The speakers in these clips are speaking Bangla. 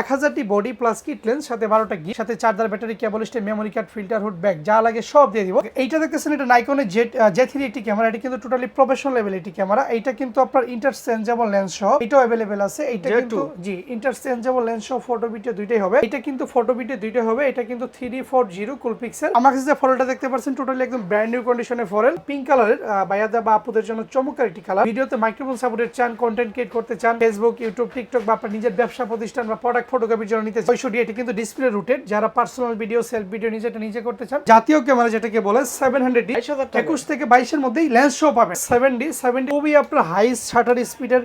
এক হাজারটি বডি প্লাস কিট লেন্স সাথে বারোটা গি সাথে charger battery cable stand memory card filter hood bag যা লাগে সব দিয়ে দিব। এইটা দেখতেছেন এটা নাইকনের জেট জে থ্রি একটি ক্যামেরা এটা কিন্তু টোটালি প্রফেশনাল লেভেল একটি ক্যামেরা এইটা কিন্তু আপনার ইন্টারচেঞ্জেবল লেন্স সহ এটাও অ্যাভেলেবেল আছে। এইটা J2 কিন্তু জি ইন্টারচেঞ্জেবল লেন্স সহ ফটো ভিডিও দুইটাই হবে। এটা কিন্তু ফটো ভিডিও দুইটাই হবে। এটা কিন্তু থ্রি ফোর জিরো কুল পিক্সেল আমার কাছে যে ফটোটা দেখতে পাচ্ছেন টোটালি একদম ব্র্যান্ড নিউ কন্ডিশনের ফরেল পিঙ্ক কালারের বাইয়াদা বা আপুদের জন্য চমৎকার একটি কালার ভিডিওতে মাইক্রোফোন সাপোর্টের চান কন্টেন্ট ক্রিয়েট করতে চান ফেসবুক ইউটিউব টিকটক বা আপনার নিজের ব্যবসা প্রতিষ্ঠান বা প্রোডাক্ট ফটোগ্রাফির জন্য নিতে ওইশোটি এটি কিন্তু ডিসপ্লে রুটেড যারা পার্সোনাল ভিডিও সেলফ ভিডিও নিজে নিজে করতে চান জাতীয় ক্যামেরা যেটাকে বলে সেভেন হান্ড্রেড ডি 22,000 টাকা। একুশ থেকে বাইশের মধ্যেই লেন্স শো পাবেন সেভেন ডি সেভেন ডি খুবই আপনার হাই শাটার স্পিডের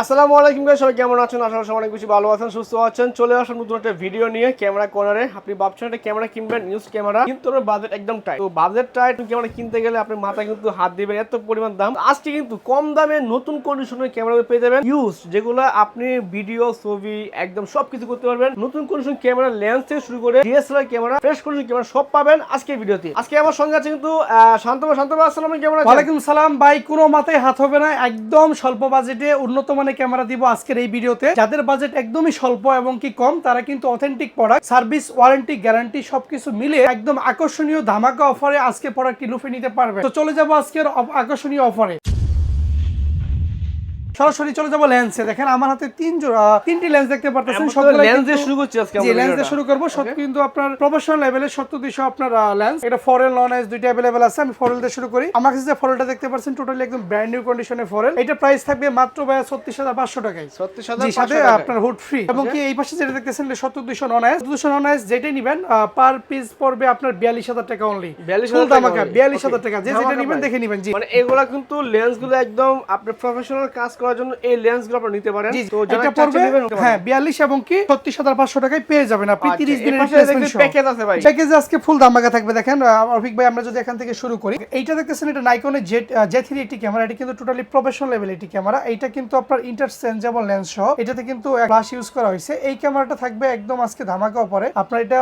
আসসালামু আলাইকুম গাইস সবাই কেমন আছেন? আশা করি অনেক বেশি ভালো আছেন সুস্থ আছেন। চলে আসুন নতুন একটা ভিডিও নিয়ে ক্যামেরা কর্নারে আপনি ভাবছেন একটা ক্যামেরা কিনবেন নিউজ ক্যামেরা কিন্তু ওর বাজেট একদম টাইট তো বাজেট টাইট ক্যামেরা কিনতে গেলে আপনি মাথা কিন্তু হাত দিবেন এত পরিমাণ দাম। আজকে কিন্তু কম দামে নতুন কন্ডিশনের ক্যামেরা পেয়ে যাবেন। ইউজ যেগুলো আপনি ভিডিও ছবি একদম সবকিছু করতে পারবেন। নতুন কন্ডিশন ক্যামেরা লেন্স থেকে শুরু করে DSLR camera fresh condition camera সব পাবেন আজকে ভিডিওতে আজকে আমার সঙ্গে আছে কিন্তু আহ, শান্তবা শান্তবা আসসালাম কেমন আছেন ওয়ালাইকুম সালাম ভাই কোনো মাথায় হাত হবে না। একদম স্বল্প বাজেটে উন্নত মানের ক্যামেরা দিব আজকের এই ভিডিওতে। যাদের বাজেট একদমই স্বল্প এবং কি কম, তারা কিন্তু authentic product service warranty guarantee সবকিছু মিলে একদম আকর্ষণীয় ধামাকা অফারে আজকে প্রোডাক্টটি লুফে নিতে পারবে। তো চলে যাব আজকের আকর্ষণীয় অফারে সরাসরি চলে যাব লেন্সে দেখেন আমার হাতে তিন জোড়া তিনটি লেন্স দেখতে পারতেছেন। লেন্স দিয়ে শুরু করছি আজকে জি লেন্স দিয়ে শুরু করব। সব কিন্তু আপনার প্রফেশনাল লেভেলের সত্তর দুইশো আপনার লেন্স এটা ফরেল নন এস দুইটা অ্যাভেলেবেল আছে। আমি ফরেল দিয়ে শুরু করি। আমার কাছে যে ফরেলটা দেখতে পাচ্ছেন টোটালি একদম ব্র্যান্ড নিউ কন্ডিশনের ফরেল এটা প্রাইস থাকবে মাত্র ভাই ছত্রিশ হাজার পাঁচশো টাকায়। ছত্রিশ হাজার সাথে আপনার হুড ফ্রি এবং কি এই পাশে যেটা দেখতেছেন এটা সত্তর দুইশো নন এস দুশো নন এস যেটাই নিবেন পার পিস পড়বে আপনার বিয়াল্লিশ হাজার টাকা অনলি 42,000 টাকা দামাকা only। বিয়াল্লিশ. হাজার টাকা। যে যেটা নিবেন দেখে নিবেন জি। মানে এগুলা কিন্তু লেন্সগুলো একদম আপনার প্রফেশনাল কাজ করার জন্য এই লেন্সগুলো আপনি নিতে পারেন। তো এটা চাচ্ছেন পড়বে। হ্যাঁ বিয়াল্লিশ এবং কি ছত্রিশ হাজার পাঁচশো টাকায় পেয়ে যাবেন আপনি আচ্ছা, তিরিশ এই দিনের। প্যাকেজ আছে ভাই। প্যাকেজে আজকে ফুল থাকবে দেখেন রফিক ভাই আমরা যদি এখান থেকে শুরু করি এইটা দেখতেছেন এটা নাইকনের জে একটি ক্যামেরা এটা কিন্তু টোটালি প্রফেশনাল লেভেল একটি ক্যামেরা এইটা কিন্তু আপনার ইন্টারচেঞ্জেবল লেন্স সহ এটাতে কিন্তু ফ্লাশ ইউজ করা হয়েছে। এই ক্যামেরাটা থাকবে একদম আজকে ধামাকা অফারে আপনার এটা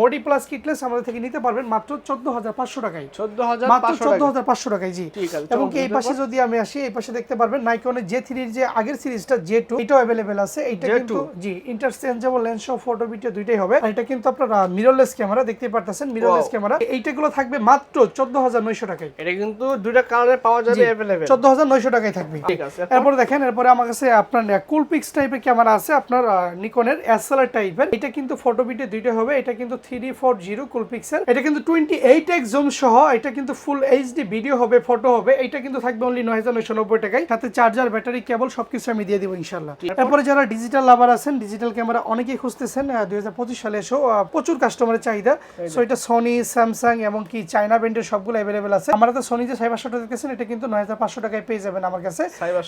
বডি প্লাস কিটলেস আমাদের থেকে নিতে পারবেন মাত্র চোদ্দ হাজার পাঁচশো টাকায়। চোদ্দ হাজার মাত্র পাঁচশো চোদ্দ টাকা হাজার পাঁচশো টাকায় জি। ঠিক আছে, এবং কি এই পাশে যদি আমি আসি এই পাশে দেখতে পারবেন নাইকনের জে থ্রির যে আগের সিরিজটা জে টু এটাও অ্যাভেলেবেল আছে। এটা কিন্তু জি ইন্টারচেঞ্জেবল লেন্স সহ ফটো ভিডিও দুইটাই হবে। আর এটা কিন্তু আপনার মিররলেস ক্যামেরা দেখতে পারতেছেন মিররলেস. ক্যামেরা এইটাগুলো থাকবে মাত্র চোদ্দ হাজার নয়শো টাকায়। এটা কিন্তু দুইটা কালারে পাওয়া যাবে অ্যাভেলেবেল চোদ্দ হাজার নয়শো টাকায় থাকবে। ঠিক আছে এরপরে দেখেন এরপরে আমার কাছে আপনার কুলপিক্স টাইপের ক্যামেরা আছে আপনার নিকনের এসএলআর টাইপের এটা কিন্তু ফটো ভিডিও দুইটা হবে। এটা কিন্তু থ্রি ফোর জিরো কুলপিক্সেল এটা কিন্তু টোয়েন্টি এইট এক্স জুম সহ এটা কিন্তু ফুল এইচডি ভিডিও হবে ফটো হবে। এটা কিন্তু থাকবে অনলি নয় হাজার নয়শো নব্বই টাকায়। সাথে চার্জার ব্যাটারি কেবল সবকিছু আমি দিয়ে দিব ইনশাল্লাহ এরপরে যারা ডিজিটাল লাভার আছেন ডিজিটাল ক্যামেরা অনেকেই খুঁজতেছেন দুই হাজার পঁচিশ সালে আহ, প্রচুর কাস্টমারের চাহিদা। সো এটা সনি স্যামসাং এবং কি চাইনা ব্র্যান্ডের সবগুলো অ্যাভেলেবেল আছে। আমরা তো সনি যে সাইবার শটটা দেখতেছেন এটা কিন্তু নয় হাজার পাঁচশো টাকায় পেয়ে যাবেন আমার কাছে।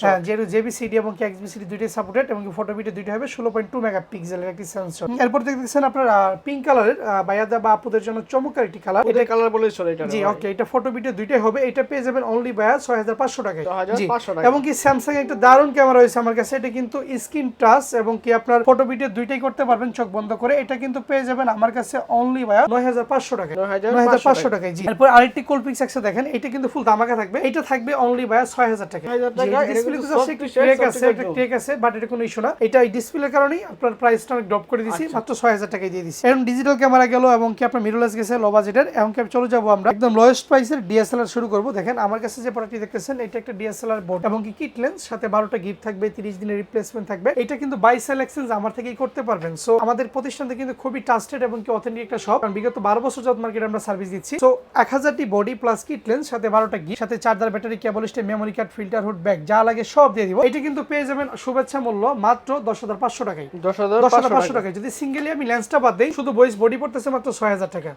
হ্যাঁ যেহেতু জেবিসিডি এবং কি এক্সবিসিডি দুইটাই সাপোর্টেড এবং ফটো ভিডিও দুইটা হবে ষোলো পয়েন্ট টু মেগা পিক্সেলের একটি সেন্সর এরপর দেখতেছেন আপনার পিঙ্ক কালারের বাইয়াদা বা আপুদের জন্য চমৎকার একটি কালার এটা কালার বলে চলে এটা জি ওকে এটা ফটো ভিডিও দুইটাই হবে এটা পেয়ে যাবেন অনলি বায়া ছয় হাজার পাঁচশো টাকায়। 6,500 টাকায়। এবং কি স্যামসাং একটা দারুণ ক্যামেরা হয়েছে আমার কাছে। এটা কিন্তু স্ক্রিন টাচ এবং কি আপনার ফটো ভিডিও দুইটাই করতে পারবেন চোখ বন্ধ করে। এটা কিন্তু পেয়ে যাবেন আমার কাছে অনলি বায়া নয় হাজার পাঁচশো 9,500 নয় হাজার পাঁচশো টাকায় জি। এরপর আরেকটি কোলপিক্স আছে দেখেন। এটা কিন্তু ফুল দামাকা থাকবে। এটা থাকবে অনলি বায়া ছয় হাজার টাকা 6,000 টাকা, ডিসপ্লে আছে একটা। ক্রেক আছে বাট এটা কোনো ইস্যু না। এটা এই ডিসপ্লের কারণেই আপনার প্রাইসটা অনেক ড্রপ করে দিছি আচ্ছা। মাত্র ছয় হাজার টাকায় দিয়ে দিছি এখন ডিজিটাল ক্যামেরা গেল এবং কি আপনার মিররলেস গেছে লো বাজেটের এবং কি চলে যাব আমরা? একদম লোয়েস্ট প্রাইসের ডিএসএলআর শুরু করব। দেখেন আমার কাছে যে প্রোডাক্টটি দেখতেছেন এটা একটা ডিএসএলআর বোর্ড এবং কি কিট লেন্স সাথে বারোটা গিফট থাকবে তিরিশ দিনের রিপ্লেসমেন্ট থাকবে। এটা কিন্তু বাই সেল এক্সচেঞ্জ আমার থেকেই করতে পারবেন। সো আমাদের প্রতিষ্ঠানটা কিন্তু খুবই ট্রাস্টেড এবং কি অথেন্টিক একটা শপ কারণ বিগত বারো বছর যাত মার্কেট আমরা সার্ভিস দিচ্ছি তো এক হাজারটি বডি প্লাস কিট লেন্স সাথে বারোটা গিফট সাথে charger battery cable stand memory card filter hood bag যা লাগে সব দিয়ে দিব। এটা কিন্তু পেয়ে যাবেন শুভেচ্ছা মূল্য মাত্র দশ হাজার পাঁচশো টাকায়। দশ হাজার পাঁচশো টাকায়। যদি সিঙ্গেলি আমি লেন্সটা বাদ দিই শুধু বয়স বডি পড়তেছে মাত্র ছয় হাজার টাকা।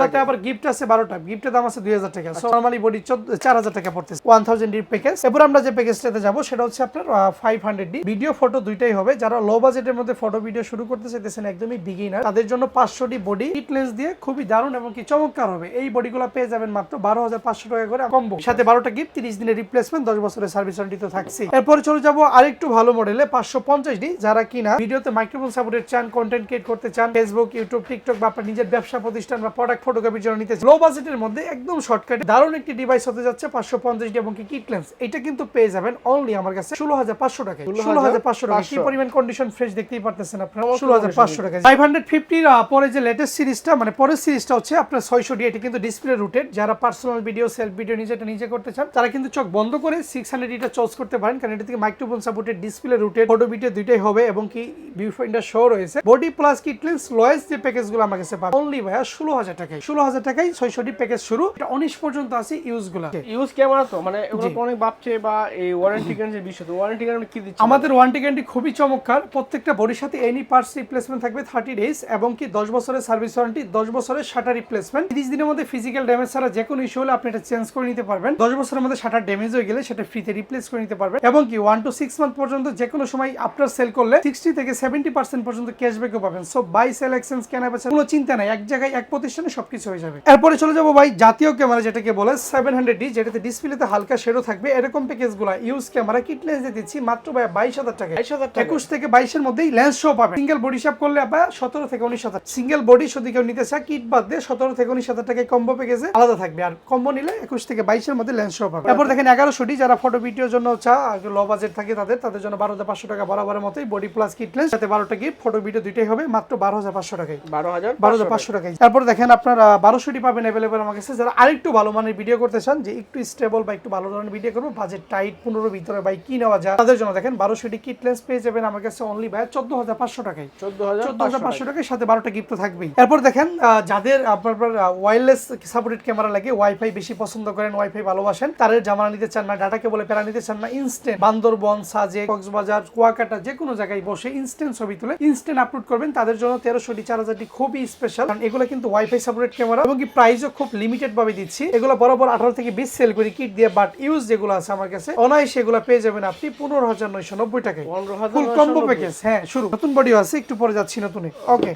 সাথে আবার গিফট আছে বারোটা। গিফটের দাম আছে দুই হাজার টাকা। নর্মালি বডি চার হাজার টাকা পড়তেছে। ওয়ান থাউজেন্ড প্যাকেজ এরপর আমরা যে প্যাকেজটাতে যাব সেটা হচ্ছে আপনার five hundred D. Video photo দুইটাই হবে। যারা লো বাজেটের মধ্যে ফটো ভিডিও শুরু করতে চাইতেছেন, একদমই বিগিনার তাদের জন্য পাঁচশো ডি বডি কিট লেন্স দিয়ে খুবই দারুণ এবং কি চমৎকার হবে। এই বডিগুলো পেয়ে যাবেন মাত্র বারো হাজার পাঁচশো টাকা করে কম্বো সাথে বারোটা গিফট তিরিশ দিনের রিপ্লেসমেন্ট দশ বছরের সার্ভিস ওয়ারেন্টি তো থাকছে এরপরে চলে যাব আরেকটু ভালো মডেলে পাঁচশো পঞ্চাশ ডি। যারা কিনা ভিডিওতে মাইক্রোফোন সাপোর্টের চান কন্টেন্ট ক্রিয়েট করতে চান ফেসবুক ইউটিউব টিকটক বা আপনার নিজের ব্যবসা প্রতিষ্ঠান বা প্রোডাক্ট ফটোগ্রাফির জন্য নিতে লো বাজেটের মধ্যে একদম শর্টকাট দারুণ একটি ডিভাইস হতে যাচ্ছে পাঁচশো পঞ্চাশ ডি এবং কি কিট লেন্স এটা কিন্তু পেয়ে যাবেন অনলি আমার কাছে ষোলো হাজার পাঁচশো টাকা। ষোলো হাজার পাঁচশো টাকা। কি পরিমাণ কন্ডিশন ফ্রেশ দেখতেই পারতেছেন আপনারা? ষোলো হাজার পাঁচশো টাকা। ফাইভ হান্ড্রেড ফিফটির পরে যে লেটেস্ট সিরিজটা মানে পরের সিরিজটা হচ্ছে আপনার ছয়শো ডি এটা কিন্তু ডিসপ্লে রুটেড যারা পার্সোনাল ভিডিও সেলফ ভিডিও নিজেটা নিজে করতে চান তারা কিন্তু চোখ বন্ধ করে সিক্স হান্ড্রেড এটা চয়েস করতে পারেন কারণ এটা থেকে microphone supported display rotated photo video দুইটাই হবে এবং কি ভিউ শো রয়েছে। Body plus kit lens lowest যে প্যাকেজগুলো আমার কাছে পাবে অনলি ভাইয়া ষোলো হাজার টাকায়। ষোলো হাজার টাকায় ছয়শো ডি প্যাকেজ শুরু। এটা উনিশ পর্যন্ত আছে ইউজগুলো ইউজ ক্যামেরা তো মানে অনেক ভাবছে বা এই ওয়ারেন্টি গ্যারান্টির বিষয় তো ওয়ারেন্টি গ্যারান্টি কি দিচ্ছে? আমাদের ওয়ারেন্টি গ্যারান্টি খুবই চমৎকার। প্রত্যেকটা বডির সাথে এনি পার্টস রিপ্লেসমেন্ট থাকবে থার্টি ডেজ এবং কি দশ বছরের সার্ভিস ওয়ারেন্টি দশ বছরের শাটার রিপ্লেসমেন্ট তিরিশ দিনের মধ্যে ফিজিক্যাল ড্যামেজ ছাড়া যে কোনো ইস্যু হলে আপনি এটা চেঞ্জ করে নিতে পারবেন। দশ বছরের মধ্যে শাটার ড্যামেজ হয়ে গেলে সেটা ফ্রিতে রিপ্লেস করে নিতে পারবেন এবং কি ওয়ান টু সিক্স মান্থ পর্যন্ত যে কোনো সময় আপনার সেল করলে সিক্সটি থেকে সেভেন্টি পার্সেন্ট পর্যন্ত ক্যাশব্যাকও পাবেন। সো বাই সেল এক্সচেঞ্জ কেনা বেচা, কোনো চিন্তা নাই। এক জায়গায়, এক প্রতিষ্ঠানে সবকিছু হয়ে যাবে। এরপরে চলে যাব ভাই জাতীয় ক্যামেরা যেটাকে বলে সেভেন হান্ড্রেড ডি যেটাতে ডিসপ্লেতে হালকা শেডও থাকবে। এরকম প্যাকেজগুলো ইউজ ক্যামেরা কিট লেন্সে দিচ্ছি মাত্র ভাই বাইশ হাজার টাকা। বাইশ হাজার একুশ থেকে বাইশের মধ্যেই লেন্স শো পাবেন। সিঙ্গেল বডি শেপ করলে আপনার সতেরো থেকে উনিশ হাজার। সিঙ্গেল বডি যদি কেউ নিতে চায় কিট বাদ দিয়ে সতেরো থেকে উনিশ হাজার টাকায় কম্বো প্যাকেজে আলাদা থাকবে। আর কম্বো নিলে একুশ থেকে বাইশের মধ্যে লেন্স শো পাবে তারপর দেখেন এগারোশো ডি যারা ফটো ভিডিওর জন্য চা লো বাজেট থাকে তাদের তাদের জন্য বারো হাজার পাঁচশো টাকা বরাবরের মতোই বডি প্লাস কিট লেন্স সাথে বারোটা গিফট ফটো ভিডিও দুইটাই হবে মাত্র বারো হাজার পাঁচশো টাকায়। বারো হাজার বারো হাজার পাঁচশো টাকায়। তারপর দেখেন আপনার বারোশোটি পাবেন অ্যাভেলেবেল আমার কাছে। যারা আরেকটু ভালো মানের ভিডিও করতে চান যে একটু স্টেবল বা একটু ভালো ধরনের ভিডিও করব বাজেট টাইট পনেরো ভিতরে বাই কি নেওয়া যায়? তাদের জন্য দেখেন বারোশোটি কিট লেন্স পেয়ে যাবেন আমার কাছে অনলি ভাই চোদ্দ হাজার পাঁচশো টাকায়। চোদ্দ হাজার পাঁচশো টাকার সাথে বারোটা গিফট থাকবেই। এরপর দেখেন যাদের আপনার ওয়্যারলেস সাপোর্টেড ক্যামেরা লাগে ওয়াইফাই বেশি পছন্দ করেন ওয়াইফাই ভালোবাসেন তাদের জামানা নিতে চান না ডাটাকে বলে প্যারা নিতে চান না ইনস্ট্যান্ট বান্দরবন সাজে কক্সবাজার কুয়াকাটা যে কোনো জায়গায় বসে ইনস্ট্যান্ট ছবি তুলে ইনস্ট্যান্ট আপলোড করবেন। তাদের জন্য তেরোশোটি চার হাজারটি খুবই স্পেশাল কারণ এগুলো কিন্তু ওয়াইফাই সাপোর্টেড ক্যামেরা এবং কি প্রাইসও খুব লিমিটেড ভাবে দিচ্ছি। এগুলো বরাবর আঠারো থেকে বিশ সেল করি কিট দিয়ে বাট ইউজ যেগুলো আছে আমার কাছে অনায়াসে এগুলো পেয়ে যাবেন আপনি পনেরো হাজার নয়শো নব্বই টাকায়। ফুল কম্বো প্যাকেজ হ্যাঁ শুরু। নতুন বডিও আছে একটু পরে যাচ্ছি নতুনে। ওকে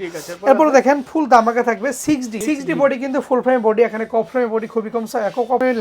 এরপরে দেখেন ফুল দামাকা থাকবে six D six D body কিন্তু ফুল ফ্রেম বডি এখানে কপ ফ্রেম বডি খুবই কম কপ ফ্রেম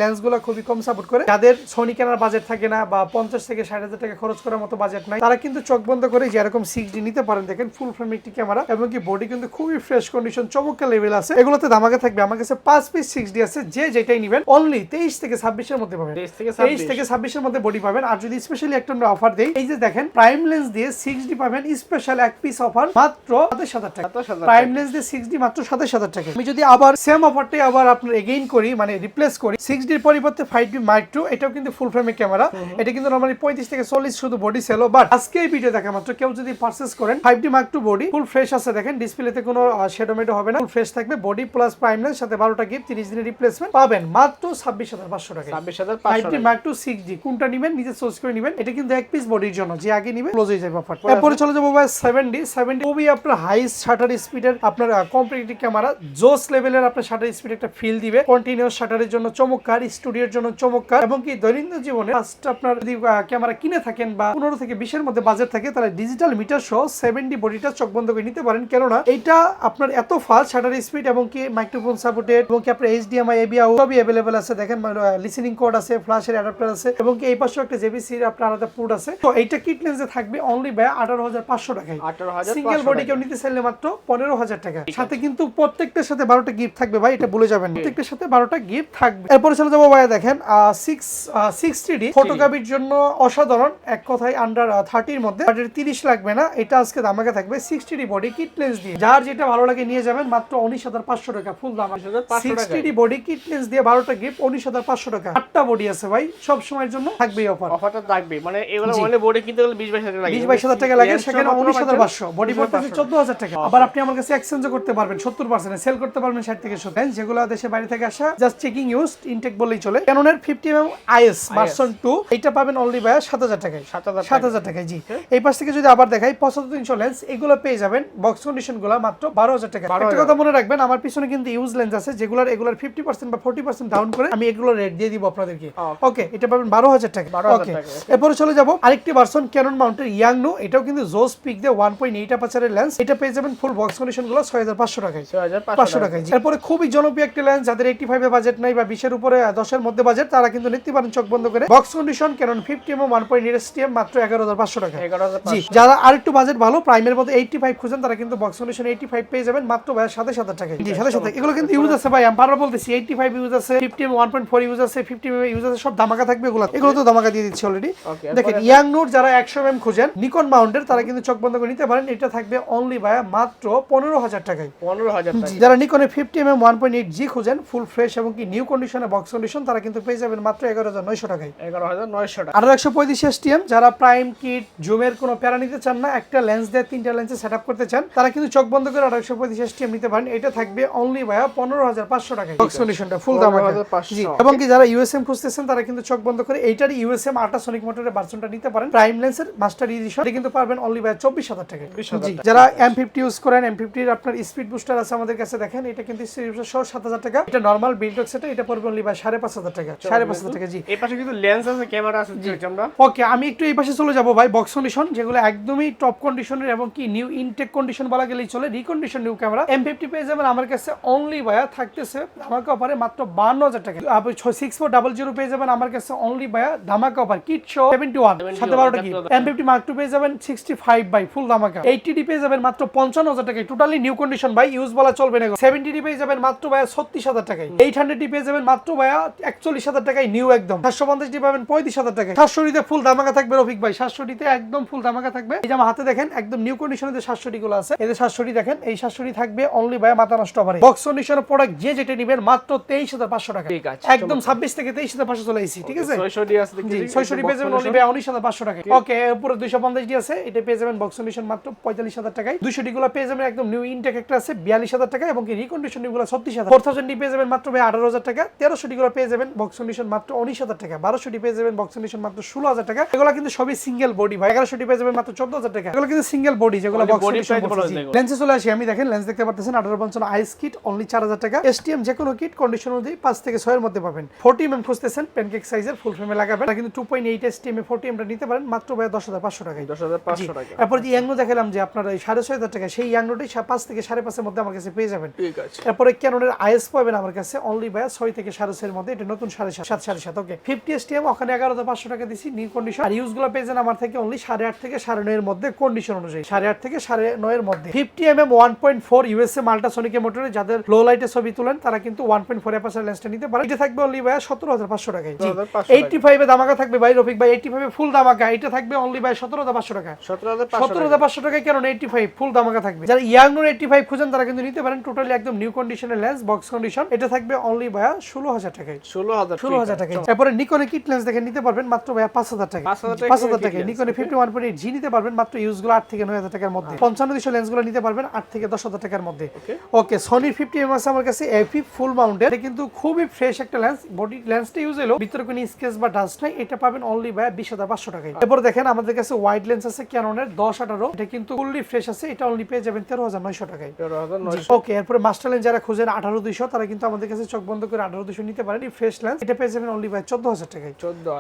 খুবই কম সাপোর্ট করে। যাদের সোনি কেনার বাজেট থাকে না বা পঞ্চাশ থেকে ষাট হাজার টাকা খরচ করার মতো বাজেট নাই তারা কিন্তু চোখ বন্ধ করে যেরকম সিক্স ডি নিতে পারেন। দেখেন ফুল ফ্রেম একটি ক্যামেরা এবং কি বডি কিন্তু খুবই ফ্রেশ কন্ডিশন চমৎকার লেভেল আছে। এগুলোতে দামাকে থাকবে। আমার কাছে পাঁচ পিস সিক্স ডি আছে যে যেটাই নিবেন অনলি তেইশ থেকে ছাব্বিশের মধ্যে পাবেন। তেইশ থেকে ছাব্বিশের মধ্যে বডি পাবেন। আর যদি স্পেশালি একটা আমরা অফার দেই এই যে দেখেন প্রাইম লেন্স দিয়ে সিক্স ডি পাবেন স্পেশাল এক পিস অফার মাত্র সাতাশ হাজার টাকা। প্রাইম লেন্স দিয়ে সিক্স ডি মাত্র সাতাশ হাজার টাকা। আমি যদি আবার সেম অফারটাই আবার আপনার এগেইন করি মানে রিপ্লেস করি সিক্স ডির পরিবর্তে ফাইভ ডি মাইক টু এটাও কিন্তু ফুল ফ্রেমের ক্যামেরা এটা কিন্তু নর্মালি পঁয়ত্রিশ থেকে চল্লিশ শুধু বডি সেলো বাট আজকে এই ভিডিও দেখা মাত্র কেউ যদি পারচেস করেন five D mark two body full fresh আছে দেখেন ডিসপ্লেতে কোনো শেডো মেডো হবে না ফুল ফ্রেশ থাকবে বডি প্লাস প্রাইম লেন্স সাথে বারোটা গিফট তিরিশ দিনের রিপ্লেসমেন্ট পাবেন মাত্র ছাব্বিশ হাজার পাঁচশো টাকা ছাব্বিশ হাজার five D mark two six D কোনটা নিবেন নিজে সোর্স করে নিবেন এটা কিন্তু এক পিস বডির জন্য যে আগে নিবে ক্লোজ হয়ে যাবে অফার এরপরে চলে যাব ভাই সেভেন ডি সেভেন ডি খুবই আপনার হাই শাটার স্পিডের আপনার কম্পিটিটিভ ক্যামেরা জোস লেভেলের আপনার শাটার স্পিড একটা ফিল দিবে। কন্টিনিউস শাটারের জন্য চমৎকার স্টুডিওর জন্য চমৎকার এবং কি দৈনন্দিন জীবনে ফার্স্ট আপনার যদি ক্যামেরা কিনে থাকেন বা পনেরো থেকে বিশের মধ্যে বাজেট থাকে তাহলে ডিজিটাল মিটার সহ সেভেন ডি বডিটা চোখ বন্ধ করে নিতে পারেন। কেননা এটা আপনার এত ফাস্ট শাটার স্পিড এবং কি মাইক্রোফোন সাপোর্টেড এবং কি আপনার এইচডিএমআই এবিআই সবই অ্যাভেলেবেল আছে। দেখেন লিসেনিং কোড আছে ফ্ল্যাশের অ্যাডাপ্টার আছে এবং কি এই পাশেও একটা জেবিসি আপনার আলাদা পোর্ট আছে। তো এইটা কিট লেন্সে থাকবে অনলি বাই আঠারো হাজার পাঁচশো টাকায়। সিঙ্গেল বডি কেউ নিতে চাইলে মাত্র পনেরো হাজার টাকা। সাথে কিন্তু প্রত্যেকটার সাথে বারোটা গিফট থাকবে ভাই এটা বলে যাবেন প্রত্যেকটার সাথে বারোটা গিফট থাকবে। এরপরে চলে যাব ভাই দেখেন সিক্স সিক্সটি ডি ফটোগ্রাফির জন্য অসাধারণ। এক কথায় আন্ডার থার্টির মধ্যে। তিরিশ লাগবে না এটা আজকে দামাকে থাকবে sixty D body kit lens দিয়ে। যার যেটা ভালো লাগে নিয়ে যাবেন মাত্র উনিশ হাজার পাঁচশো টাকা ফুল দাম। 19,500 sixty D body kit lens দিয়ে বারোটা গিফট উনিশ হাজার পাঁচশো টাকা। আটটা বডি আছে ভাই সব সময়ের জন্য থাকবে অফার অফারটা থাকবে মানে এগুলো বোর্ডে কিনতে গেলে হাজার লাগে হাজার টাকা লাগে সেখানে মাত্র উনিশ হাজার মাত্র পাঁচশো। বডি পড়তেছে টাকা। আবার আপনি আমার কাছে এক্সচেঞ্জও করতে পারবেন সত্তর পার্সেন্ট সেল করতে পারবেন ষাট থেকে সত্তর। যেগুলো দেশে বাইরে থেকে আসা জাস্ট চেকিং ইনটেক বললেই চলে। ক্যাননের আইএস ভার্সন এটা পাবেন অনলি টাকায়। সাত হাজার সাত হাজার টাকায় জি। এই পাশ থেকে যদি আবার দেখাই পঁচাত্তর তিনশো লেন্স এগুলো পেয়ে যাবেন বক্স কন্ডিশনগুলো মাত্র বারো হাজার টাকা একটা কথা মনে রাখবেন আমার পিছনে কিন্তু ইউজ লেন্স আছে যেগুলোর এগুলোর ফিফটি পার্সেন্ট বা ফোর্টি পার্সেন্ট ডাউন করে আমি এগুলো রেট দিয়ে দিব আপনাদেরকে। ওকে এটা পাবেন বারো হাজার টাকা ওকে এরপরে চলে যাব। আরেকটি ভার্সন ক্যানন মাউন্টের ইয়াং নো এটাও কিন্তু জোস পিক দিয়ে ওয়ান পয়েন্ট এইট আপাচারের লেন্স এটা পেয়ে যাবেন ফুল বক্স কন্ডিশনগুলো ছয় হাজার পাঁচশো টাকায়। পাঁচশো টাকায়। এরপরে খুবই জনপ্রিয় একটি লেন্স যাদের এইটি ফাইভে বাজেট নাই বা বিশের উপরে দশের মধ্যে বাজেট তারা কিন্তু নিতে পারেন চোখ বন্ধ করে। Box condition Canon fifty M one point eight STM মাত্র এগারো হাজার পাঁচশো টাকা জি যারা আরেকটু বাজেট ভালো প্রাইমের মধ্যে এইটি ফাইভ খুঁজেন তারা কিন্তু বক্স কন্ডিশন এইটি ফাইভ পেয়ে যাবেন মাত্র ভাই সাথে সাথে টাকা জি সাথে সাথে এগুলো কিন্তু ইউজ আছে ভাই আমি বারবার বলতেছি এইটি ফাইভ ইউজ আছে fifty M one point four use আছে ফিফটি এম ইউজ আছে সব দামাকা থাকবে এগুলো এগুলো তো দামাকা দিয়ে দিচ্ছে অলরেডি দেখেন ইয়াং নোট যারা একশো এম খুঁজেন নিকন মাউন্টের তারা কিন্তু চোখ বন্ধ করে নিতে পারেন। এটা থাকবে অনলি ভাইয়া মাত্র পনেরো হাজার টাকায়। পনেরো হাজার যারা নিকনে fifty M M one point eight G খুঁজেন ফুল ফ্রেশ এবং কি নিউ কন্ডিশনে বক্স কন্ডিশন তারা কিন্তু পেয়ে যাবেন মাত্র এগারো হাজার নয়শো টাকায়। এগারো হাজার নয়শো টাকা। আরও একশো পঁয়ত্রিশ এসটিএম যারা প্রাইম কিট জুমের কোনো প্যারা নিতে চান না একটা লেন্স দিয়ে তিনটা লেন্সে সেট আপ করতে চান তারা কিন্তু চোখ বন্ধ করে আরও একশো পঁয়ত্রিশ এসটিএম নিতে পারেন। এটা থাকবে অনলি ভাইয়া পনেরো হাজার পাঁচশো টাকায়। বক্স কন্ডিশনটা ফুল দাম 15,500 জি এবং কি যারা ইউএসএম খুঁজতেছেন তারা কিন্তু চোখ বন্ধ করে এইটার ইউএসএম আল্ট্রাসনিক মোটরের ভার্সনটা নিতে পারেন। প্রাইম লেন্সের মাস্টার এডিশন এটা কিন্তু পারবেন অনলি ভাইয়া চব্বিশ হাজার টাকায়। 24,000 জি। যারা এম ফিফটি ইউজ করেন এম ফিফটির আপনার স্পিড বুস্টার আছে আমাদের কাছে দেখেন এটা কিন্তু সহ সাত হাজার টাকা। এটা নর্মাল বিল্ডক সেটা এটা পড়বে অনলি ভাই সাড়ে পাঁচ হাজার টাকা। সাড়ে পাঁচ হাজার টাকা জি। এই পাশে কিন্তু লেন্স আছে ক্যামেরা আছে আমরা। ওকে আমি একটু এই পাশে চলে যাব ভাই বক্স কন্ডিশন যেগুলো একদমই টপ কন্ডিশনের এবং কি নিউ ইনটেক কন্ডিশন বলা গেলেই চলে recondition new camera M fifty পেয়ে যাবেন আমার কাছে অনলি ভাইয়া থাকতেছে ধামাকা অফারে মাত্র বান্ন হাজার টাকা। আপনি সিক্স ফোর ডাবল জিরো পেয়ে যাবেন আমার কাছে অনলি ভাইয়া ধামাকা অফার কিট শো সেভেন্টি ওয়ান সাথে বারোটা কি এম ফিফটি মার্ক টু পেয়ে যাবেন সিক্সটি ফাইভ বাই ফুল ধামাকা এইটি ডি পেয়ে যাবেন মাত্র পঞ্চান্ন হাজার টাকায়। টোটালি নিউ কন্ডিশন ভাই ইউজ বলা চলবে না। সেভেন্টি ডি পেয়ে যাবেন মাত্র ভাইয়া ছত্রিশ হাজার টাকায়। এইট হান্ড্রেড ডি পেয়ে যাবেন মাত্র ভাইয়া একচল্লিশ হাজার টাকায় নিউ একদম। সাতশো পঞ্চাশ ডি পাবেন পঁয়ত্রিশ হাজার টাকায়। সাতশোটিতে ফুল ধামাকা থাকবে রফিক ভাই। সাতশোটিতে একদম ফুল ধামাকা থাকবে। এই যে আমার হাতে দেখেন একদম নিউ কন্ডিশনে যে সাতশোটি গুলো আছে এই যে সাতশোটি দেখেন এই সাতশোটি থাকবে অনলি ভাইয়া মাথা নষ্ট হবে বক্স কন্ডিশনের প্রোডাক্ট যে যেটা নিবেন মাত্র তেইশ হাজার পাঁচশো টাকা। ঠিক আছে, একদম ছাব্বিশ থেকে তেইশ হাজার পাঁচশো চলে ঠিক আছে? ছয়শো ছয়শোটি পেয়ে যাবেন অনলি উনিশ হাজার পাঁচশো টাকা ওকে উপরে দুইশো পঞ্চাশ আছে এটা পেয়ে যাবেন বক্স কন্ডিশন মাত্র পঁয়তাল্লিশ হাজার টাকায়। দুইশো ডি গুলো পেয়ে যাবেন একদম নিউ ইনটেক একটা আছে বিয়াল্লিশ হাজার টাকা এবং রিকন্ডিশনগুলো ছত্রিশ হাজার। ফোর থাউজেন্ড পেয়ে যাবেন মাত্র ভাই আঠারো হাজার টাকা তেরোশো ডি গুলো পেয়ে যাবেন বক্স কন্ডিশন মাত্র উনিশ হাজার টাকা বারোশো ডি পেয়ে যাবেন বক্স কন্ডিশন মাত্র ষোলো হাজার টাকা। এগুলো কিন্তু সবই সিঙ্গেল বডি ভাই এগারোশো ডি পেয়ে যাবেন মাত্র চোদ্দ হাজার টাকা। এগুলো কিন্তু সিঙ্গেল বডি যেগুলো বক্স এগুলো। লেন্সে চলে আসি আমি দেখেন লেন্স দেখতে পাচ্ছেন আঠারো পঞ্চান্ন আইস কিট অনলি চার হাজার টাকা। এসটিএম যে কোনো কিট কন্ডিশন অনুযায়ী পাঁচ থেকে ছয়ের মধ্যে পাবেন। ফোর্টি এম খুঁজতেছেন প্যানকেক সাইজের ফুল ফ্রেমে লাগাবেন। কিন্তু টু পয়েন্ট এইট এসটিএম এ ফোর্টি এমটা নিতে পারেন মাত্র ভাই দশ হাজার পাঁচশো টাকায়। দশ হাজার পাঁচশো টাকা। এরপর যে ইয়াংনো দেখালাম যে আপনার সাড়ে ছয় হাজার টাকা সেই ইয়াংনোটি পাঁচ থেকে সাড়ে পাঁচের মধ্যে আমার কাছে পেয়ে যাবেন। ঠিক আছে। এরপরে ক্যাননের আইএস পাবেন আমার কাছে অনলি ভাই ছয় থেকে সাড়ে ছয়ের মধ্যে এটা নতুন সাড়ে সাত সাড়ে সাত ওকে। ফিফটি এসটিএম ওখানে এগারো হাজার পাঁচশো টাকা দিছি নিউ কন্ডিশন আর ইউজগুলো পেয়েছেন আমার থেকে অনলি সাড়ে আট থেকে সাড়ে নয়ের মধ্যে কন্ডিশন অনুযায়ী। সাড়ে আট থেকে সাড়ে নয়ের মধ্যে। Fifty M M one point four USA মাল্টাসনিকের মোটরে যাদের লো লাইটে ছবি তুলেন তারা কিন্তু ওয়ান পয়েন্ট ফোর এপাসের লেন্সটা নিতে পারে এটা থাকবে অনলি ভাই সতেরো হাজার পাঁচশো টাকায়। 17,500 এইটটি ফাইভে দামাকা থাকবে ভাই রফিক ভাই এইটটি ফাইভে ফুল দামাকা এটা থাকবে অনলি ভাই সতেরো হাজার পাঁচশো টাকা। সতেরো হাজার পাঁচশো টাকায় কেন এইটটি ফাইভ ফুল দামাকা থাকবে। যারা ইয়াং নোর এইটটি ফাইভ খুঁজেন তারা কিন্তু নিতে পারেন টোটালি একদম নিউ কন্ডিশনের লেন্স বক্স কন্ডিশন এটা থাকবে অনলি ভাইয়া ষোলো হাজার টাকায়। ষোলো হাজার ষোলো হাজার টাকায়। তারপরে নিকনে কিট লেন্স দেখে নিতে পারবেন মাত্র ভাইয়া পাঁচ হাজার টাকা পাঁচ হাজার টাকায় নিকনে ফিফটি ওয়ান পয়েন্ট জি নিতে পারবেন মাত্র ইউজগুলো আট থেকে নয় হাজার টাকার মধ্যে। পঞ্চান্ন দুশো লেন্সগুলো নিতে পারবেন আট থেকে দশ হাজার টাকার মধ্যে। ওকে। সনির ফিফটি এম আছে আমার কাছে এফি ফুল মাউন্টেড কিন্তু খুবই ফ্রেশ একটা লেন্স বডি লেন্সটা ইউজ হলো ভিতরে কোনো স্কেচ বা ডাস্ট নাই। এটা পাবেন অনলি ভাই বিশ হাজার পাঁচশো টাকায়। এরপর দেখেন আমাদের কাছে ওয়াইড লেন্স আছে ক্যাননের দশ আঠারো। এটা কিন্তু ফুললি ফ্রেশ আছে এটা অনলি পেয়ে যাবেন তেরো হাজার নয়শো টাকায়। ওকে এরপরে মাস্টার লেন্স যারা খুঁজেন আঠারো দুইশো তারা কিন্তু আমাদের কাছে চোখ বন্ধ করে আঠারো দুইশো নিতে পারেন। ফ্রেশ লেন্স এটা পেয়ে যাবেন অনলি ভাই চোদ্দ হাজার টাকায়।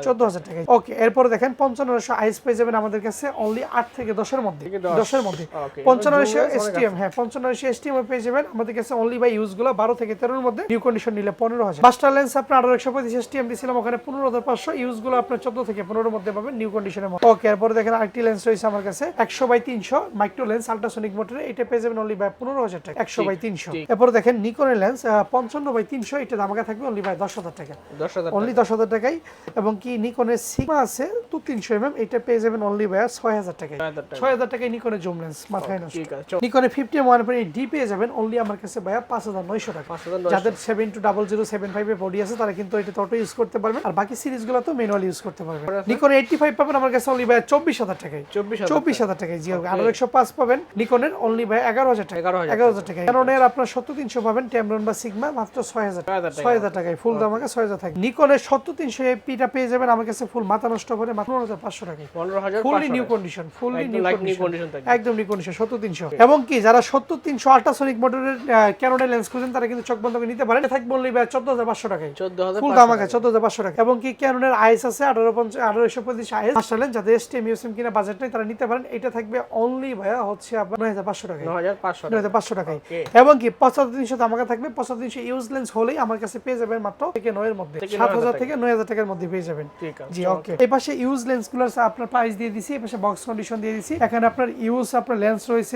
চোদ্দ হাজার। টাকায়। ওকে এরপরে দেখেন পঞ্চান্নশো আইস পেয়ে যাবেন আমাদের কাছে অনলি আট থেকে দশের মধ্যে। দশের মধ্যে। পঞ্চান্নশো এসটিএম হ্যাঁ পঞ্চান্নশো এসটিএম পেয়ে যাবেন। আমাদের কাছে অনলি বাই ইউজগুলো বারো থেকে তেরোর মধ্যে। নিউ কন্ডিশন নিলে পনেরো হাজার। মাস্টার লেন্স আপনার আঠারো একশো পঁচিশ এসটিএম দিয়েছিলাম ওখানে পনেরো হাজার পাঁচশো ইউজগুলো আপনার চোদ্দ থেকে পনেরোর মধ্যে পাবেন নিউ কন্ডিশনের মধ্যে ওকে এরপরে দেখেন আরেকটি লেন্স রয়েছে আমার কাছে একশো বাই তিনশো মাইক্রো লেন্স আল্ট্রাসনিক মোটরে এটা পেয়ে যাবেন অনলি বাই পনেরো হাজার টাকা একশো বাই তিনশো। এরপরে দেখেন নিকনের লেন্স পঞ্চান্ন বাই তিনশো এটা দামাকা থাকবে অনলি বাই দশ হাজার টাকা। অনলি দশ হাজার টাকায় এবং কি নিকনের সিগমা আছে তো তিনশো এম এটা পেয়ে যাবেন অনলি ভাইয়া ছয় হাজার টাকায়। ছয় হাজার টাকায় নিকনের জুম লেন্স মাথায় নষ্ট। নিকনে ফিফটি ওয়ান পয়েন্ট ডি পেয়ে যাবেন অনলি আমার কাছে ভাইয়া পাঁচ হাজার নয়শো টাকা। যাদের seven two double zero seven five এর বডি আছে তারা কিন্তু এটা অটো ইউজ করতে পারবেন। আর বাকি সিরিজগুলো তো ম্যানুয়াল ইউজ করতে পারবেন নিকন এইটটি ফাইভ পাবেন আমার কাছে অনলি ভাইয়া চব্বিশ হাজার টাকায়। চব্বিশ হাজার টাকায়। জি আরও একশো পাঁচ পাবেন। নিকনের অনলি ভাই এগারো হাজার টাকা। 11,000 এগারো হাজার টাকা ক্যাননের আপনার সত্তর তিনশো পাবেন ট্যামরন বা সিগমা মাত্র ছয় হাজার 6,000 ছয় হাজার টাকায় ফুল দাম আমাকে ছয় হাজার টাকা নিকনের সত্তর তিনশো এপিটা পেয়ে যাবেন আমার কাছে ফুল মাথা নষ্ট করে মাত্র পনেরো হাজার পাঁচশো টাকায়। Fully new condition fully new condition থাকবে। একদম নিউ কন্ডিশন সত্তর তিনশো। এবং কি যারা সত্তর তিনশো আল্ট্রাসনিক মোটরের ক্যানোডের লেন্স খুঁজেন তারা কিন্তু চোখ বন্ধ করে নিতে পারেন। থাকবে অনলি চোদ্দ হাজার পাঁচশো টাকায়। চোদ্দ হাজার ফুল দাম আছে চোদ্দ হাজার পাঁচশো টাকা এবং কি ক্যানোনের আইস আছে আঠারো পঞ্চাশ আঠারোশো পঁচিশ আইস আসলেন যাদের এস কিনা বাজেট নেই তারা নিতে পারেন। এটা থাকবে অনলি ভাইয়া হচ্ছে আপনার নয় হাজার পাঁচশো টাকায়। ন হাজার পাঁচশো নয় হাজার পাঁচশো টাকায়। এবং কি পঁচাত্তর তিনশো দামাকা থাকবে। পঁচাত্তর তিনশো ইউজ লেন্স হলেই আমার কাছে পেয়ে যাবেন মাত্র থেকে নয়ের মধ্যে। সাত হাজার থেকে নয় হাজার টাকার মধ্যে পেয়ে যাবেন। জি ওকে এই পাশে ইউজ লেন্সগুলো আপনার প্রাইস দিয়ে দিছি এই পাশে বক্স কন্ডিশন দিয়ে দিছি। এখানে আপনার ইউজ আপনার লেন্স রয়েছে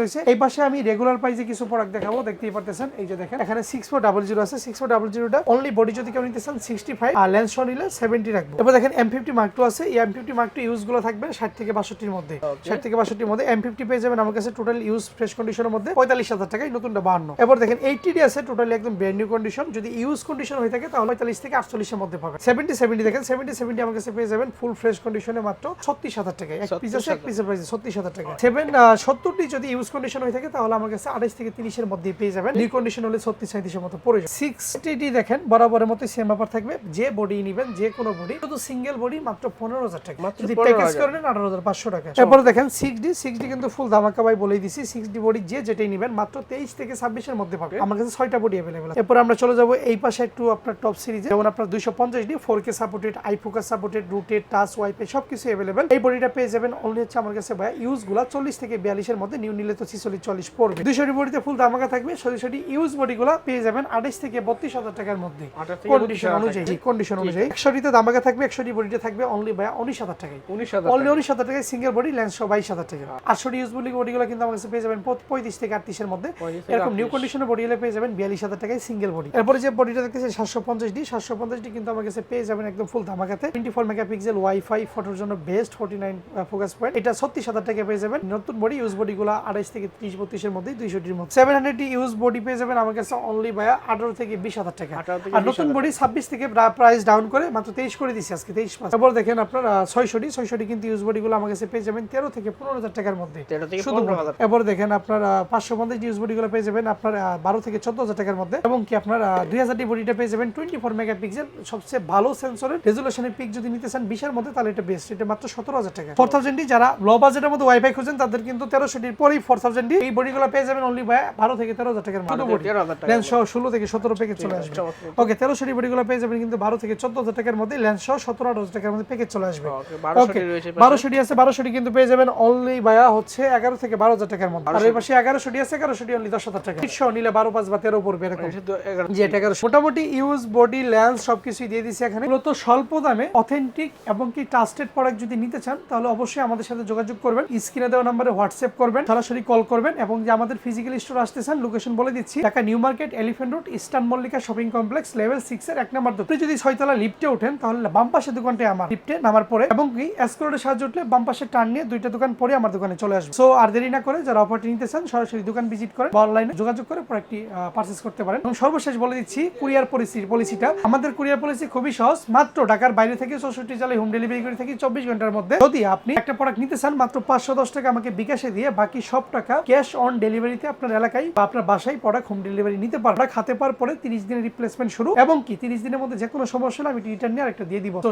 রয়েছে। এই পাশে আমি রেগুলার প্রাইসে কিছু প্রোডাক্ট দেখাবো দেখতেই পারতেছেন। এই যে দেখেন এখানে সিক্স ফোর ডাবল জিরো আছে। সিক্স ফোর ডাবল জিরোটা অনলি বডি যদি কেউ নিতে চান সিক্সটি ফাইভ আর লেন্স নিলে সেভেন্টি রাখব। এবার দেখেন এম ফিফটি মার্ক টু আছে। এই এম ফিফটি মার্ক টু ইউজগুলো থাকবে ষাট থেকে বাষট্টির মধ্যে। ষাট থেকে বাষট্টির মধ্যে এম ফিফটি পেয়ে যাবেন আমার কাছে টোটাল ইউজ ফ্রেশ কন্ডিশনের মধ্যে পঁয়তাল্লিশ হাজার টাকায় নতুনটা বাহান্ন। এবার দেখেন এইটি ডি আছে টোটালি একদম ব্র্যান্ড নিউ কন্ডিশন যদি ইউজ কন্ডিশন হয়ে থাকে তাহলে পঁয়তাল্লিশ থেকে আটচল্লিশের মধ্যে পাবেন। সেভেন্টি সেভেন্টি দেখেন সেভেন্টি সেভেন্টি আমার কাছে পেয়ে যাবেন ফুল ফ্রেশ কন্ডিশনে মাত্র ছত্রিশ হাজার টাকায়। এক পিস আছে এক পিসের প্রাইস ছত্রিশ হাজার টাকা সেভেন সত্তরটি যদি ইউজ কন্ডিশন হয়ে থাকে তাহলে আমার কাছে আঠাইশ থেকে তিরিশের মধ্যে পেয়ে যাবেন। নিউ কন্ডিশন হলে ছত্রিশ সাঁত্রিশের মতো পড়ে যাবে। সিক্সটি দেখেন বরাবরের মতো সেম ব্যাপার থাকবে। যে বডি নেবেন যে কোনো বডি শুধু সিঙ্গেল বডি মাত্র পনেরো হাজার টাকা। মাত্র যদি 15,000 প্যাকেজ করেন আঠারো হাজার পাঁচশো টাকা। তারপরে দেখেন সিক্স ডি সিক্স ডি কিন্তু ফুল ধামাকা ভাই বলেই দিছি। সিক্স ডি বডি যে যেটাই নেবেন মাত্র তেইশ থেকে ছাব্বিশের মধ্যে পাবে আমার কাছে ছয়টা বডি অ্যাভেলেবল এরপর আমরা চলে যাব এই পাশে একটু আপনার টপ সিরিজে যেমন আপনার দুইশো পঞ্চাশ D four K supported eye focus supported rooted touch ওয়াইপে সব কিছু অ্যাভেলেবেল এই বডিটা পেয়ে যাবেন অনলি হচ্ছে আমার কাছে ভাই ইউজগুলা চল্লিশ থেকে বিয়াল্লিশের মধ্যে নিউ নিলে তো ছিচল্লিশ চল্লিশ পড়বে। দুইশো বডিতে ফুল ধামাকা থাকবে। সরাসরি ইউজ বডি গুলা পেয়ে যাবেন আঠাইশ থেকে বত্রিশ হাজার টাকার মধ্যে। কন্ডিশন অনুযায়ী কন্ডিশন অনুযায়ী। একশোটিতে দামাকা থাকবে একশোটি বডিতে থাকবে অনলি ভাই উনিশ হাজার টাকায়। উনিশ হাজার অনলি উনিশ হাজার টাকায় সিঙ্গেল বডি লেন্স সহ বাইশ হাজার টাকা। আটশোটি ইউজ বডি বডিগুলো কিন্তু আমার কাছে পেয়ে যাবেন পঁয়ত্রিশ থেকে আটত্রিশের মধ্যে। এরকম নিউ কন্ডিশনের বডি হলে পেয়ে যাবেন বিয়াল্লিশ হাজার টাকায় সিঙ্গেল বডি এরপরে যে বডিটা দেখতেছেন সাতশো পঞ্চাশ ডি। সাতশো পঞ্চাশ ডি কিন্তু আমার কাছে পেয়ে যাবেন একদম ফুল ধামাকাতে। টোয়েন্টি ফোর মেগাপিক্সেল ওয়াইফাই ফটোর জন্য best forty nine focus point এটা ছত্রিশ হাজার টাকা পেয়ে যাবেন। নতুন বডি ইউজ বডিগুলো আড়াইশ থেকে ত্রিশ বত্রিশের মধ্যে দুইশোটির মধ্যে। সেভেন হান্ড্রেড ইউজ বডি পেয়ে যাবেন আমার কাছে অনলি ভাইয়া আঠারো থেকে বিশ হাজার টাকা। 18 আর নতুন বডি ছাব্বিশ থেকে প্রাইস ডাউন করে মাত্র তেইশ করে দিচ্ছি আজকে। তেইশ পাঁচ তারপর দেখেন আপনার ছয়শোটি ছয়শোটি কিন্তু ইউজ বডিগুলো আমার কাছে পেয়ে যাবেন তেরো থেকে পনেরো হাজার টাকার মধ্যে। শুধু এবার দেখেন আপনার পাঁচশো পঞ্চাশ ইউজ বডিগুলো পেয়ে যাবেন আপনার বারো থেকে চোদ্দ হাজার টাকার মধ্যে। এবং কি আপনার দুই হাজার বডিটা পেয়ে যাবেন টোয়েন্টি ফোর মেগাপিক্সেল সবচেয়ে ভালো সেন্সরের রেজুলেশনের পিক যদি নিতে চান বিশের মধ্যে তাহলে এটা বেস্ট এটা মাত্র সতেরো হাজার টাকা। ফোর থাউজেন্ডি যারা লো বাজেটের মধ্যে ওয়াইফাই খুঁজেন তাদের কিন্তু তেরোশোটির পরেই ফোর থাউজেন্ডি এই বডিগুলো পেয়ে যাবেন অনলি ভাই বারো থেকে তেরো হাজার টাকার মধ্যে। বডি লেন্স সহ ষোলো থেকে সতেরো প্যাকেজ চলে আসবে। ওকে তেরোশোটি বডিগুলো পেয়ে যাবেন কিন্তু বারো থেকে চোদ্দ হাজার টাকার মধ্যে লেন্স সহ সতেরো আঠারো হাজার টাকার মধ্যে প্যাকেজ চলে আসবে। ওকে, বারোশোটি আছে বারোশোটি কিন্তু পেয়ে যাবেন অনলি ভাইয়া হচ্ছে এগারো থেকে বারো হাজার টাকার মধ্যে। আর এই পাশে এগারোশোটি আছে এগারোশোটি অনলি দশ হাজার টাকা। তিনশো নিলে বারো পাঁচ বা তেরো পড়বে এরকম। এগারোশো। মোটামুটি ইউজ বডি লেন্স সবকিছুই দিয়ে দিছি এখানে। মূলত স্বল্প দামে অথেন্টিক এবং কি ট্রাস্টেড প্রোডাক্ট যদি নিতে চান তাহলে অবশ্যই আমাদের সাথে যোগাযোগ করবেন। স্ক্রিনে দেওয়া নাম্বারে হোয়াটসঅ্যাপ করবেন সরাসরি কল করবেন এবং যে আমাদের ফিজিক্যাল স্টোর আসতে চান লোকেশন বলে দিচ্ছি Dhaka New Market Elephant Road Eastern Mallika shopping complex level six এর এক নম্বর দোকান। যদি ছয়তলা লিফটে ওঠেন তাহলে বাম পাশে দোকানটাই আমার লিফটে নামার পরে, এবং কি এসকোরের সাহায্য উঠলে বাম পাশে টার্ন নিয়ে দুইটা দোকান পরে আমার দোকানে চলে আসবে। সো আর দেরি না করে যারা অফারটি নিতে চান, সরাসরি দোকান ভিজিট করে বা অনলাইনে যোগাযোগ করে প্রোডাক্টটি পারচেস করতে পারেন। এবং সর্বশেষ বলে দিচ্ছি কুরিয়ার পলিসি পলিসিটা আমাদের কুরিয়ার পলিসি খুবই সহজ, মাত্র ঢাকার বাইরে থেকে চৌষট্টি জেলায় হোম ডেলিভারি করে থাকি চব্বিশ ঘণ্টার মধ্যে। যদি আপনি একটা প্রোডাক্ট নিতে চান, মাত্র পাঁচশো দশ টাকা আমাকে বিকাশে দিয়ে বাকি সব টাকা ক্যাশ অন ডেলিভারিতে আপনার এলাকায় বা আপনার বাসায় প্রোডাক্ট হোম ডেলিভারি নিতে পারবেন প্রোডাক্ট হাতে পাওয়ার পরে তিরিশ দিনের রিপ্লেসমেন্ট শুরু, এবং কি, তিরিশ দিনের মধ্যে যে কোনো সমস্যা হলে আমি রিটার্ন নিয়ে আরেকটা দিয়ে দিব। তো